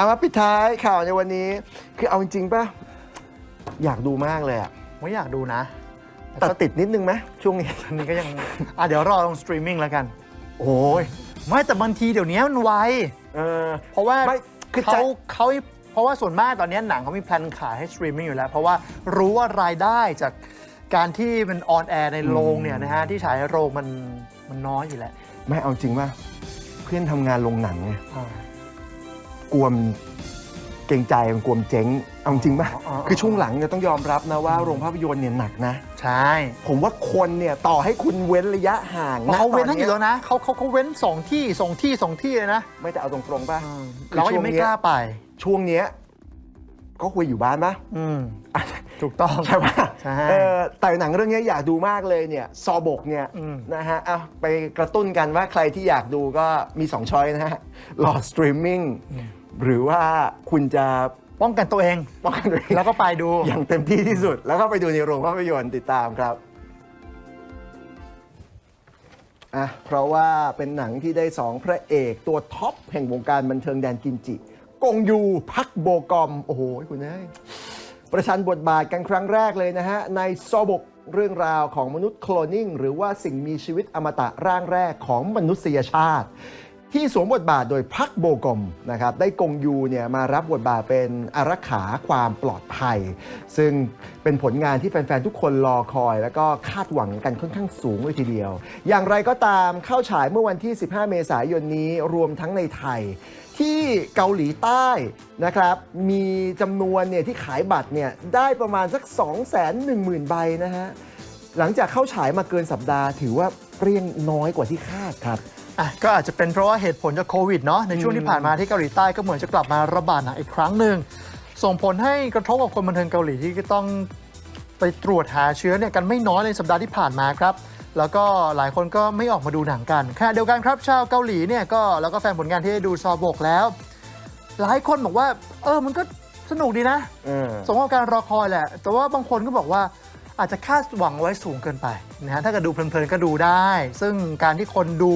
เอามาปิดท้ายข่าวในวันนี้ คือเอาจริงๆป่ะ อยากดูมากเลยอะไม่อยากดูนะแต่ติดนิดนึงไหมช่วงนี้ อันนี้ก็ยัง อะเดี๋ยวรอลงสตรีมมิ่งแล้วกัน โอ้ยไม่แต่บางทีเดี๋ยวนี้มันไวเออเพราะว่าไม่คือเขาจะเขาเพราะว่าส่วนมากตอนนี้หนังเขามีแพลนขายให้สตรีมมิ่งอยู่แล้ว เพราะว่ารู้ว่ารายได้จากการที่มันออนแอร์ในโรงเนี่ยนะฮะที่ฉายในโรงมันมันน้อยอยู่แล้ว ไม่เอาจริงป่ะเพื่อนทำงานโรงหนังไงอ่า กลัวมนเกรงใจมันกลัวมนเจ๊งเอาจริงป่ะอ๋ออ๋อ คือช่วงหลังเนี่ยต้องยอมรับนะว่าโรงภาพยนตร์เนี่ยหนักนะ ใช่ผมว่าคนเนี่ยต่อให้คุณเว้นระยะห่างเพราะเขาเว้นให้ตอยู่แล้วนะเขาเขาเขาเว้นสองที่สองที่สองที่เลยนะไม่แต่เอาตรงๆป่ะคือเราก็ยังไม่กล้าไป ช่วงเนี้ยก็คุยอยู่บ้านป่ะ อืม ถูกต้อง ใช่ป่ะใช่เออแต่หนังเรื่องนี้อยากดูมากเลยเนี่ยซอบกเนี่ยอืม นะฮะเอาไปกระตุ้นกันว่าใครที่อยากดูก็มีสองช้อยนะฮะรอสตรีมมิ่ง หรือว่าคุณจะป้องกันตัวเองป้องกันตัวเองแล้วก็ไปดูอย่างเต็มที่ที่สุด แล้วก็ไปดูในโรงภาพยนตร์ติดตามครับอะเพราะว่าเป็นหนังที่ได้สองพระเอกตัวท็อปแห่งวงการบันเทิงแดนกิมจิ กงยูพักโบกอม โอ้โห คุณเอ้ยประชันบทบาทกันครั้งแรกเลยนะฮะ ในซอบกเรื่องราวของมนุษย์โคลนนิ่ง หรือว่าสิ่งมีชีวิตอมตะร่างแรกของมนุษยชาติ ที่สวมบทบาทโดยพักโบกมนะครับได้กงยูเนี่ยมารับบทบาทเป็นอารักขาความปลอดภัย ซึ่งเป็นผลงานที่แฟน ๆ ทุกคนรอคอย แล้วก็คาดหวังกันค่อนข้างสูงเลยทีเดียว อย่างไรก็ตามเข้าฉายเมื่อวันที่ 15 เมษายนนี้รวมทั้งในไทย ที่เกาหลีใต้นะครับมีจำนวนเนี่ยที่ขายบัตรเนี่ยได้ประมาณสัก 2 1 0 0 0 0 ใบนะฮะหลังจากเข้าฉายมาเกินสัปดาห์ถือว่าเปรี้ยงน้อยกว่าที่คาดครับ อะก็อาจจะเป็นเพราะว่าเหตุผลจากโควิดเนาะในช่วงที่ผ่านมาที่เกาหลีใต้ก็เหมือนจะกลับมาระบาดหนักอีกครั้งหนึ่งส่งผลให้กระทบกับคนบันเทิงเกาหลีที่ก็ต้องไปตรวจหาเชื้อเนี่ยกันไม่น้อยในสัปดาห์ที่ผ่านมาครับ แล้วก็หลายคนก็ไม่ออกมาดูหนังกันขณะเดียวกันครับ ชาวเกาหลีเนี่ยก็แล้วก็แฟนผลงานที่ได้ดูซอบกแล้ว หลายคนบอกว่า เออมันก็สนุกดีนะเออสมกับการรอคอยแหละ แต่ว่าบางคนก็บอกว่าอาจจะคาดหวังไว้สูงเกินไปนะฮะถ้าเกิดดูเพลินๆก็ดูได้ ซึ่งการที่คนดู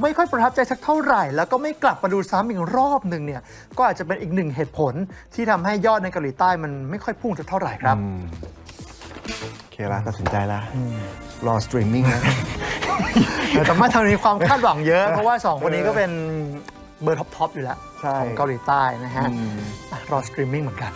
ไม่ค่อยประทับใจสักเท่าไหร่ แล้วก็ไม่กลับมาดูซ้ำอีกรอบหนึ่งเนี่ยก็อาจจะเป็นอีกหนึ่งเหตุผลที่ทำให้ยอดในเกาหลีใต้มันไม่ค่อยพุ่งสักเท่าไหร่ครับโอเคละตัดสินใจละรอสตรีมมิ่งนะ แต่ไม่ทำมีความคาดหวังเยอะ เพราะว่าสองคนนี้ก็เป็นเบอร์ท็อปๆอยู่แล้วใช่ ของเกาหลีใต้นะฮะอืมอะรอสตรีมมิ่งเหมือนกัน